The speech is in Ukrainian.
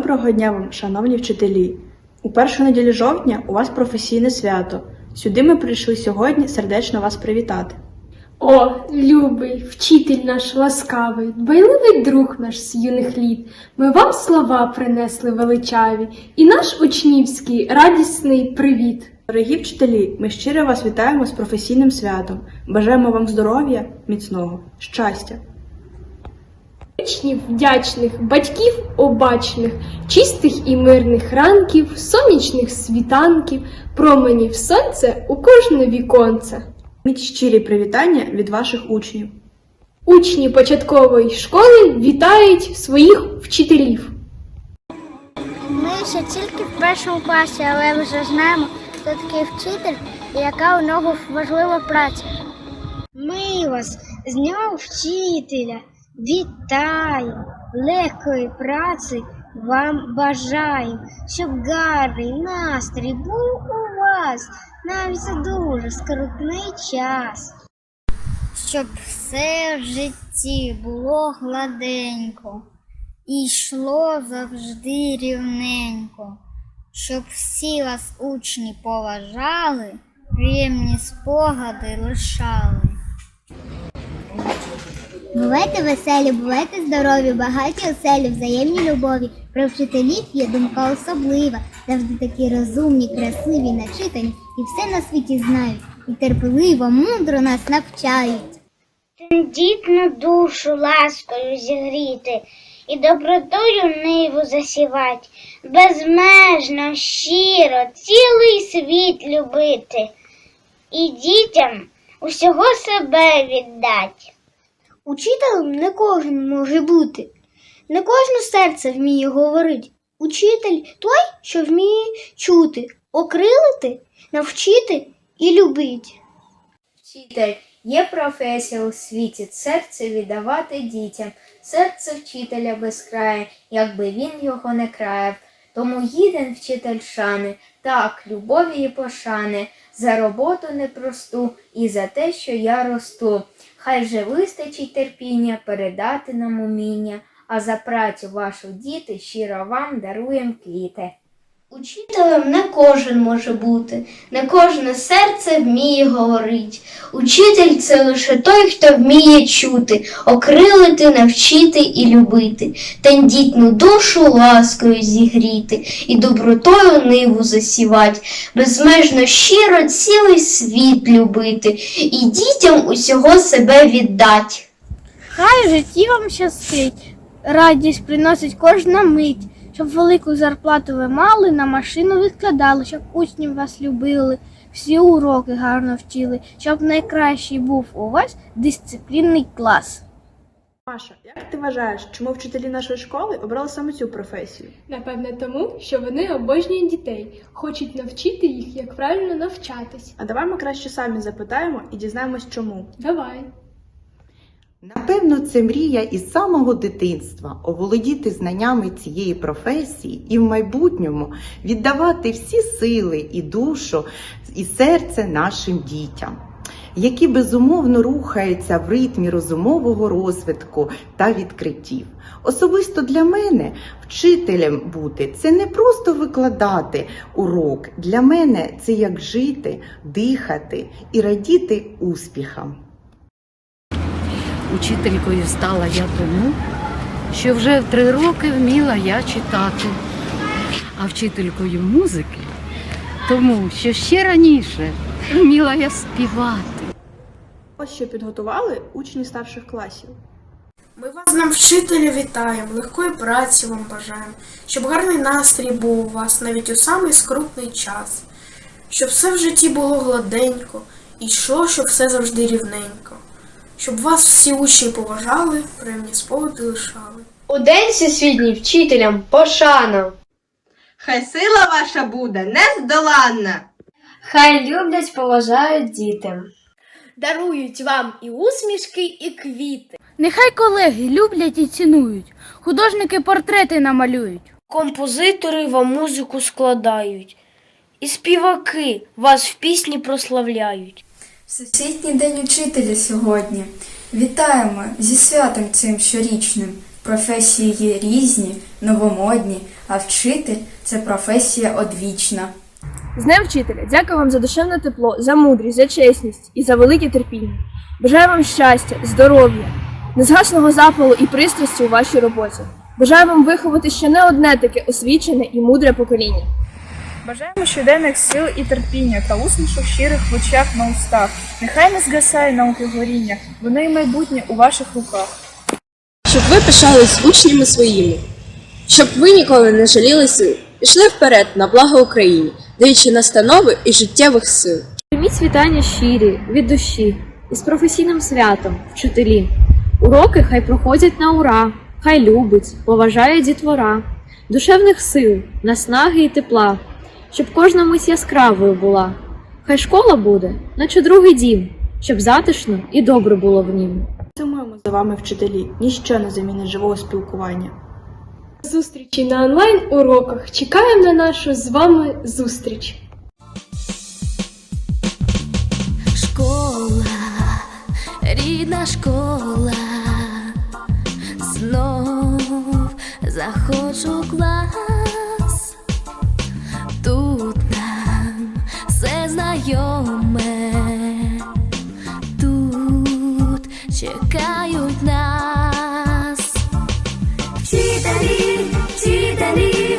Доброго дня вам, шановні вчителі! У першу неділю жовтня у вас професійне свято. Сюди ми прийшли сьогодні сердечно вас привітати. О, любий, вчитель наш ласкавий, дбайливий друг наш з юних літ, ми вам слова принесли величаві, і наш учнівський радісний привіт. Дорогі вчителі, ми щиро вас вітаємо з професійним святом. Бажаємо вам здоров'я, міцного, щастя. Учнів вдячних, батьків обачних, чистих і мирних ранків, сонячних світанків, променів сонця у кожне віконце. Міть щирі привітання від ваших учнів. Учні початкової школи вітають своїх вчителів. Ми ще тільки в першому класі, але вже знаємо, хто такий вчитель і яка у нього важлива праця. Ми вас з Днем вчителя вітаємо, легкої праці вам бажаю, щоб гарний настрій був у вас навіть за дуже скрутний час. Щоб все в житті було гладенько і йшло завжди рівненько, щоб всі вас учні поважали, приємні спогади лишали. Бувайте веселі, бувайте здорові, багаті оселі, взаємні любові. Про вчителів є думка особлива, завжди такі розумні, красиві, начитані і все на світі знають, і терпеливо, мудро нас навчають. Тендітну душу ласкою зігріти і добротою ниву засівати, безмежно, щиро, цілий світ любити, і дітям усього себе віддать. Учителем не кожен може бути, не кожне серце вміє говорить. Учитель той, що вміє чути, окрилити, навчити і любить. Вчитель є професія у світі, серце віддавати дітям, серце вчителя безкрає, якби він його не краяв. Тому гіден вчитель шани, так, любові і пошани, за роботу непросту і за те, що я росту. Хай же вистачить терпіння передати нам уміння, а за працю вашу діти щиро вам даруєм квіти. Учителем не кожен може бути, не кожне серце вміє говорить. Учитель це лише той, хто вміє чути, окрилити, навчити і любити, тендітну душу ласкою зігріти і добротою ниву засівать, безмежно щиро цілий світ любити і дітям усього себе віддать. Хай житті вам щастить, радість приносить кожна мить, щоб велику зарплату ви мали, на машину відкладали, щоб учнів вас любили, всі уроки гарно вчили, щоб найкращий був у вас дисциплінний клас. Маша, як ти вважаєш, чому вчителі нашої школи обрали саме цю професію? Напевне, тому, що вони обожнюють дітей, хочуть навчити їх, як правильно навчатись. А давай ми краще самі запитаємо і дізнаємось, чому. Давай. Напевно, це мрія із самого дитинства оволодіти знаннями цієї професії і в майбутньому віддавати всі сили і душу і серце нашим дітям. які безумовно рухаються в ритмі розумового розвитку та відкриттів. Особисто для мене вчителем бути це не просто викладати урок. Для мене це як жити, дихати і радіти успіхам. Учителькою стала я тому, що вже в три роки вміла я читати, а вчителькою музики тому, що ще раніше вміла я співати. Ось що підготували учні старших класів. Ми вас нам вчителя вітаємо, легкої праці вам бажаємо, щоб гарний настрій був у вас навіть у самий скрутний час, щоб все в житті було гладенько, і йшло, щоб все завжди рівненько, щоб вас всі учні поважали, приємні спогади лишали. У день всесвітній вчителям пошана. Хай сила ваша буде нездоланна. Хай люблять, поважають діти. дарують вам і усмішки, і квіти. Нехай колеги люблять і цінують, художники портрети намалюють. Композитори вам музику складають, і співаки вас в пісні прославляють. Всесвітній день учителя сьогодні. Вітаємо зі святом цим щорічним. Професії є різні, новомодні, а вчитель це професія одвічна. З Днем вчителя, дякую вам за душевне тепло, за мудрість, за чесність і за велике терпіння. Бажаю вам щастя, здоров'я, незгасного запалу і пристрасті у вашій роботі. Бажаю вам виховати ще не одне таке освічене і мудре покоління. Бажаємо щоденних сил і терпіння та усмішок щирих в очах на устах. Нехай не згасає науки горіння, вони й майбутнє у ваших руках. Щоб ви пишались учнями своїми, щоб ви ніколи не жаліли сил, пішли вперед на благо Україні, даючи настанови і життєвих сил. Прийміть вітання щирі, від душі, із професійним святом, вчителі. Уроки хай проходять на ура, хай любить, поважає дітвора, душевних сил, наснаги і тепла, щоб кожна мить яскравою була. Хай школа буде, наче другий дім, щоб затишно і добре було в нім. Сумуємо за вами вчителі, ніщо не замінить живого спілкування. Зустрічі на онлайн уроках. Чекаємо на нашу з вами зустріч. Школа, рідна школа, знов заходжу клас. навчають нас, вчителі, вчителі.